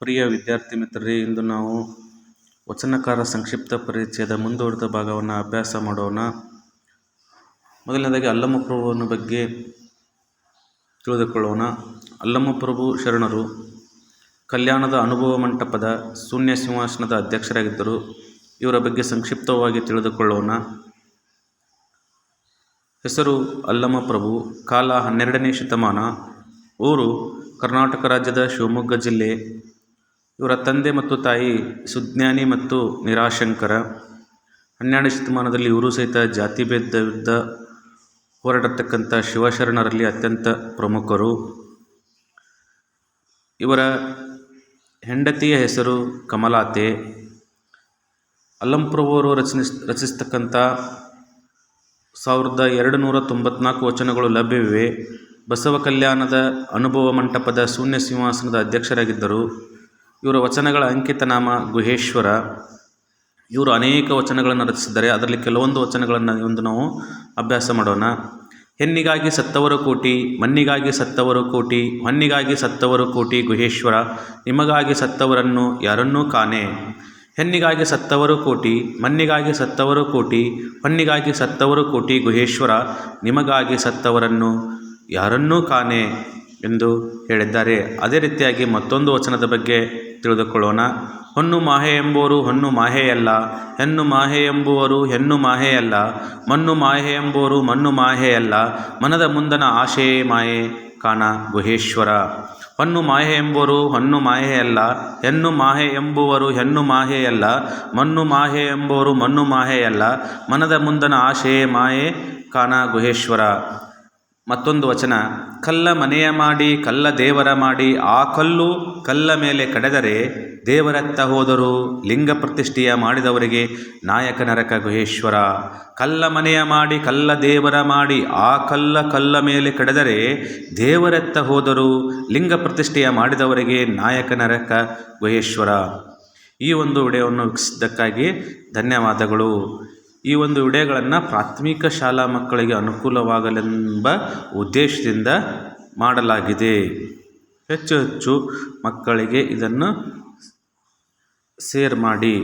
ಪ್ರಿಯ ವಿದ್ಯಾರ್ಥಿ ಮಿತ್ರರೇ, ಇಂದು ನಾವು ವಚನಕಾರ ಸಂಕ್ಷಿಪ್ತ ಪರಿಚಯದ ಮುಂದುವರಿದ ಭಾಗವನ್ನು ಅಭ್ಯಾಸ ಮಾಡೋಣ. ಮೊದಲನೇದಾಗಿ ಅಲ್ಲಮಪ್ರಭುವನ ಬಗ್ಗೆ ತಿಳಿದುಕೊಳ್ಳೋಣ. ಅಲ್ಲಮಪ್ರಭು ಶರಣರು, ಕಲ್ಯಾಣದ ಅನುಭವ ಮಂಟಪದ ಶೂನ್ಯ ಸಿಂಹಾಸನದ ಅಧ್ಯಕ್ಷರಾಗಿದ್ದರು. ಇವರ ಬಗ್ಗೆ ಸಂಕ್ಷಿಪ್ತವಾಗಿ ತಿಳಿದುಕೊಳ್ಳೋಣ. ಹೆಸರು ಅಲ್ಲಮಪ್ರಭು ಕಾಲ ಹನ್ನೆರಡನೇ ಶತಮಾನ, ಊರು ಕರ್ನಾಟಕ ರಾಜ್ಯದ ಶಿವಮೊಗ್ಗ ಜಿಲ್ಲೆ. ಇವರ ತಂದೆ ಮತ್ತು ತಾಯಿ ಸುಜ್ಞಾನಿ ಮತ್ತು ನಿರಾಶಂಕರ. ಹನ್ನೆರಡನೇ ಶತಮಾನದಲ್ಲಿ ಇವರು ಸಹಿತ ಜಾತಿ ಭೇದ ವಿರುದ್ಧ ಹೋರಾಡತಕ್ಕಂಥ ಶಿವಶರಣರಲ್ಲಿ ಅತ್ಯಂತ ಪ್ರಮುಖರು. ಇವರ ಹೆಂಡತಿಯ ಹೆಸರು ಕಮಲಾತೆ. ಅಲ್ಲಂಪ್ರಭುವರು ರಚನಿಸ್ ರಚಿಸ್ತಕ್ಕಂಥ ಸಾವಿರದ ಎರಡು ನೂರ ತೊಂಬತ್ನಾಲ್ಕು ವಚನಗಳು ಲಭ್ಯವಿವೆ. ಬಸವ ಕಲ್ಯಾಣದ ಅನುಭವ ಮಂಟಪದ ಶೂನ್ಯ ಸಿಂಹಾಸನದ ಅಧ್ಯಕ್ಷರಾಗಿದ್ದರು. ಇವರ ವಚನಗಳ ಅಂಕಿತನಾಮ ಗುಹೇಶ್ವರ. ಇವರು ಅನೇಕ ವಚನಗಳನ್ನು ರಚಿಸಿದ್ದಾರೆ. ಅದರಲ್ಲಿ ಕೆಲವೊಂದು ವಚನಗಳನ್ನು ಒಂದು ನಾವು ಅಭ್ಯಾಸ ಮಾಡೋಣ. ಹೆಣ್ಣಿಗಾಗಿ ಸತ್ತವರು ಕೋಟಿ, ಮಣ್ಣಿಗಾಗಿ ಸತ್ತವರು ಕೋಟಿ ಹೊನ್ನಿಗಾಗಿ ಸತ್ತವರು ಕೋಟಿ ಗುಹೇಶ್ವರ, ನಿಮಗಾಗಿ ಸತ್ತವರನ್ನು ಯಾರನ್ನೂ ಕಾಣೆ. ಹೆಣ್ಣಿಗಾಗಿ ಸತ್ತವರು ಕೋಟಿ, ಮಣ್ಣಿಗಾಗಿ ಸತ್ತವರು ಕೋಟಿ ಹೊನ್ನಿಗಾಗಿ ಸತ್ತವರು ಕೋಟಿ ಗುಹೇಶ್ವರ, ನಿಮಗಾಗಿ ಸತ್ತವರನ್ನು ಯಾರನ್ನೂ ಕಾಣೆ ಎಂದು ಹೇಳಿದ್ದಾರೆ. ಅದೇ ರೀತಿಯಾಗಿ ಮತ್ತೊಂದು ವಚನದ ಬಗ್ಗೆ ತಿಳಿದುಕೊಳ್ಳೋಣ. ಹೊನ್ನು ಮಾಹೆ ಎಂಬುವರು ಹೊನ್ನು ಮಾಹೆಯಲ್ಲ ಹೆಣ್ಣು ಮಾಹೆ ಎಂಬುವರು ಹೆಣ್ಣು ಮಾಹೆಯಲ್ಲ ಮಣ್ಣು ಮಾಹೆ ಎಂಬುವರು ಮಣ್ಣು ಮಾಹೆಯಲ್ಲ, ಮನದ ಮುಂದನ ಆಶೆಯೇ ಮಾಯೆ ಕಾಣ ಗುಹೇಶ್ವರ. ಹೊನ್ನು ಮಾಹೆ ಎಂಬುವರು ಹೊನ್ನು ಮಾಹೆಯಲ್ಲ ಹೆಣ್ಣು ಮಾಹೆ ಎಂಬುವರು ಹೆಣ್ಣು ಮಾಹೆಯಲ್ಲ ಮಣ್ಣು ಮಾಹೆ ಎಂಬುವರು ಮಣ್ಣು ಮಾಹೆಯಲ್ಲ, ಮನದ ಮುಂದನ ಆಶೆಯೇ ಮಾಯೆ ಕಾಣ ಗುಹೇಶ್ವರ. ಮತ್ತೊಂದು ವಚನ, ಕಲ್ಲ ಮನೆಯ ಮಾಡಿ, ಕಲ್ಲ ದೇವರ ಮಾಡಿ, ಆ ಕಲ್ಲು ಕಲ್ಲ ಮೇಲೆ ಕಡೆದರೆ ದೇವರತ್ತ ಹೋದರು ಲಿಂಗ ಪ್ರತಿಷ್ಠೆಯ ಮಾಡಿದವರಿಗೆ ನಾಯಕ ನರಕ ಗುಹೇಶ್ವರ. ಕಲ್ಲ ಮನೆಯ ಮಾಡಿ, ಕಲ್ಲ ದೇವರ ಮಾಡಿ, ಆ ಕಲ್ಲ ಕಲ್ಲ ಮೇಲೆ ಕಡೆದರೆ ದೇವರತ್ತ ಹೋದರು ಲಿಂಗ ಪ್ರತಿಷ್ಠೆಯ ಮಾಡಿದವರಿಗೆ ನಾಯಕ ನರಕ ಗುಹೇಶ್ವರ. ಈ ಒಂದು ವಿಡಿಯೋವನ್ನು ವೀಕ್ಷಿಸಿದ್ದಕ್ಕಾಗಿ ಧನ್ಯವಾದಗಳು. ಈ ಒಂದು ವಿಡಿಯೋಗಳನ್ನು ಪ್ರಾಥಮಿಕ ಶಾಲಾ ಮಕ್ಕಳಿಗೆ ಅನುಕೂಲವಾಗಲೆಂಬ ಉದ್ದೇಶದಿಂದ ಮಾಡಲಾಗಿದೆ. ಹೆಚ್ಚು ಹೆಚ್ಚು ಮಕ್ಕಳಿಗೆ ಇದನ್ನು ಸೇರ್ ಮಾಡಿ.